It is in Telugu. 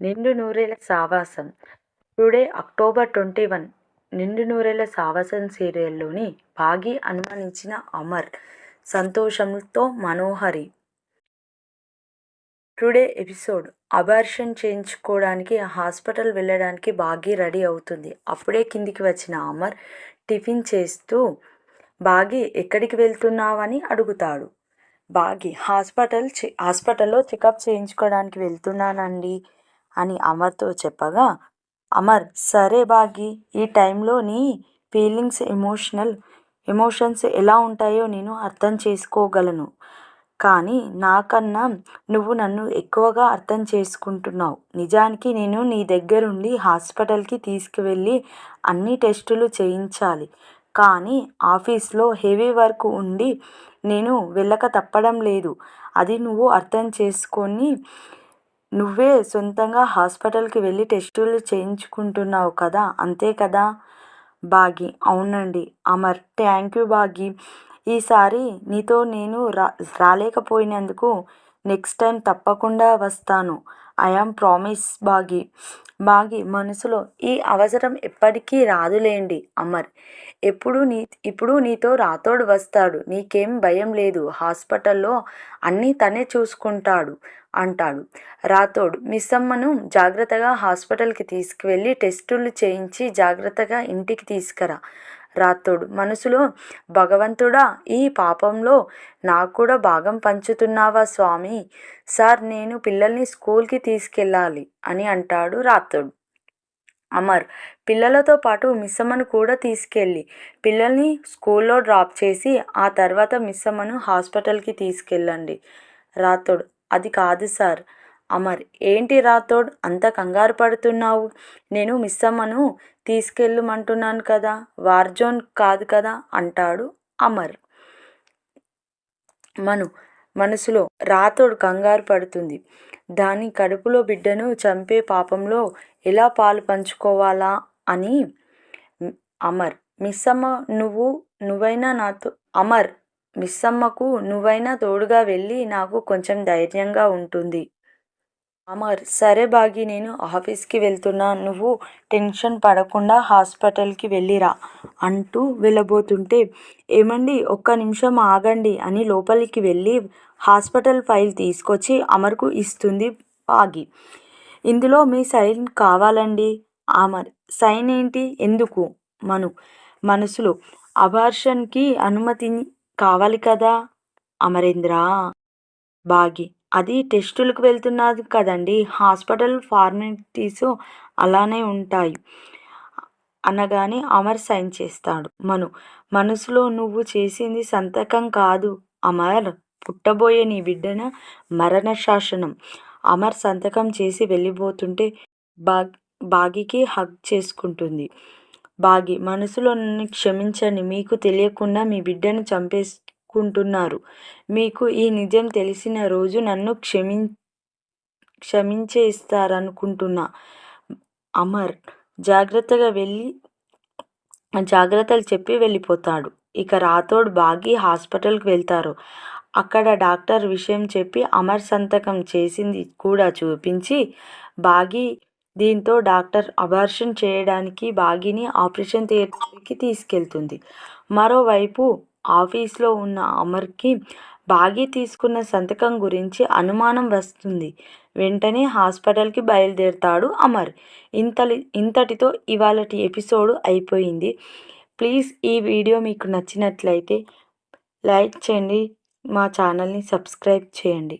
నిండు నూరేల సావాసం. టుడే అక్టోబర్ ట్వంటీ వన్ నిండు నూరేల సావాసం సీరియల్లోని భాగి అనుమానించిన అమర్ సంతోషంతో మనోహరి టుడే ఎపిసోడ్ అబార్షన్ చేయించుకోవడానికి హాస్పిటల్ వెళ్ళడానికి భాగి రెడీ అవుతుంది. అప్పుడే కిందికి వచ్చిన అమర్ టిఫిన్ చేస్తూ భాగి ఎక్కడికి వెళ్తున్నావని అడుగుతాడు. భాగి హాస్పిటల్ హాస్పిటల్లో చెకప్ చేయించుకోవడానికి వెళ్తున్నానండి. అని అమర్తో చెప్పగా అమర్ సరే బాగి ఈ టైంలో నీ ఫీలింగ్స్ ఎమోషనల్ ఎమోషన్స్ ఎలా ఉంటాయో నేను అర్థం చేసుకోగలను. కానీ నాకన్నా నువ్వు నన్ను ఎక్కువగా అర్థం చేసుకుంటున్నావు. నిజానికి నేను నీ దగ్గరుండి హాస్పిటల్కి తీసుకువెళ్ళి అన్ని టెస్టులు చేయించాలి. కానీ ఆఫీస్లో హెవీ వర్క్ ఉండి నేను వెళ్ళక తప్పడం లేదు. అది నువ్వు అర్థం చేసుకొని నువ్వే సొంతంగా హాస్పిటల్కి వెళ్ళి టెస్టులు చేయించుకుంటున్నావు కదా అంతే కదా? బాగి అవునండి. అమర్ థ్యాంక్ యూ బాగి. ఈసారి నీతో నేను రా రాలేకపోయినందుకు నెక్స్ట్ టైం తప్పకుండా వస్తాను. ఐ ఆమ్ ప్రామిస్ బాగి. బాగి మనసులో ఈ అవసరం ఎప్పటికీ రాదులేండి అమర్. ఎప్పుడు నీ ఇప్పుడు నీతో రాతోడు వస్తాడు. నీకేం భయం లేదు. హాస్పిటల్లో అన్నీ తనే చూసుకుంటాడు అంటాడు. రాతోడు మిస్సమ్మను జాగ్రత్తగా హాస్పిటల్కి తీసుకువెళ్ళి టెస్టులు చేయించి జాగ్రత్తగా ఇంటికి తీసుకురా. రాతోడు మనసులో భగవంతుడా ఈ పాపంలో నాకు కూడా భాగం పంచుతున్నావా స్వామి? సార్ నేను పిల్లల్ని స్కూల్కి తీసుకెళ్ళాలి అని అంటాడు రాతోడు అమర్ పిల్లలతో పాటు మిస్సమ్మను కూడా తీసుకెళ్ళి పిల్లల్ని స్కూల్లో డ్రాప్ చేసి ఆ తర్వాత మిస్సమ్మను హాస్పిటల్కి తీసుకెళ్ళండి రాతోడు అది కాదు సార్ అమర్ ఏంటి రాతోడ్ అంత కంగారు పడుతున్నావు. నేను మిస్సమ్మను తీసుకెళ్ళమంటున్నాను కదా. వార్జోన్ కాదు కదా అంటాడు అమర్. మను మనసులో రాథోడ్ కంగారు పడుతుంది. దాని కడుపులో బిడ్డను చంపే పాపంలో ఎలా పాలు పంచుకోవాలా అని అమర్ మిస్సమ్మ నువ్వు నువ్వైనా నాతో అమర్ మిస్సమ్మకు నువ్వైనా తోడుగా వెళ్ళి నాకు కొంచెం ధైర్యంగా ఉంటుంది. అమర్ సరే బాగి నేను ఆఫీస్కి వెళ్తున్నా. నువ్వు టెన్షన్ పడకుండా హాస్పిటల్కి వెళ్ళిరా అంటూ వెళ్ళబోతుంటే ఏమండి ఒక్క నిమిషం ఆగండి అని లోపలికి వెళ్ళి హాస్పిటల్ ఫైల్ తీసుకొచ్చి అమర్కు ఇస్తుంది బాగి. ఇందులో మీ సైన్ కావాలండి. అమర్ సైన్ ఏంటి? ఎందుకు? మను మనసులో అబార్షన్కి అనుమతి కావాలి కదా అమరేంద్ర? బాగి అది టెస్టులకు వెళ్తున్నది కదండి. హాస్పిటల్ ఫార్మాలిటీస్ అలానే ఉంటాయి. అనగానే అమర్ సైన్ చేస్తాడు. మను మనసులో నువ్వు చేసింది సంతకం కాదు. అమర్ పుట్టబోయే నీ బిడ్డన మరణ శాసనం అమర్ సంతకం చేసి వెళ్ళిపోతుంటే బాగ్ బాగికి హగ్ చేసుకుంటుంది. బాగి మనసులో నన్ను క్షమించండి. మీకు తెలియకుండా మీ బిడ్డను కుంటున్నారు మీకు ఈ నిజం తెలిసిన రోజు నన్ను క్షమి క్షమించేస్తారనుకుంటున్నా. అమర్ జాగ్రత్తగా వెళ్ళి జాగ్రత్తలు చెప్పి వెళ్ళిపోతాడు. ఇక రాథోడ్ బాగి హాస్పిటల్కి వెళ్తారు. అక్కడ డాక్టర్ విషయం చెప్పి అమర్ సంతకం చేసింది కూడా చూపించి బాగి దీంతో డాక్టర్ అబార్షన్ చేయడానికి బాగిని ఆపరేషన్ థియేటర్కి తీసుకెళ్తుంది. మరోవైపు ఆఫీస్లో ఉన్న అమర్కి బాగి తీసుకున్న సంతకం గురించి అనుమానం వస్తుంది. వెంటనే హాస్పిటల్కి బయలుదేరుతాడు అమర్. ఇంత ఇంతటితో ఇవాళటి ఎపిసోడ్ అయిపోయింది. ప్లీజ్ ఈ వీడియో మీకు నచ్చినట్లయితే లైక్ చేయండి మా ఛానల్ని సబ్స్క్రైబ్ చేయండి.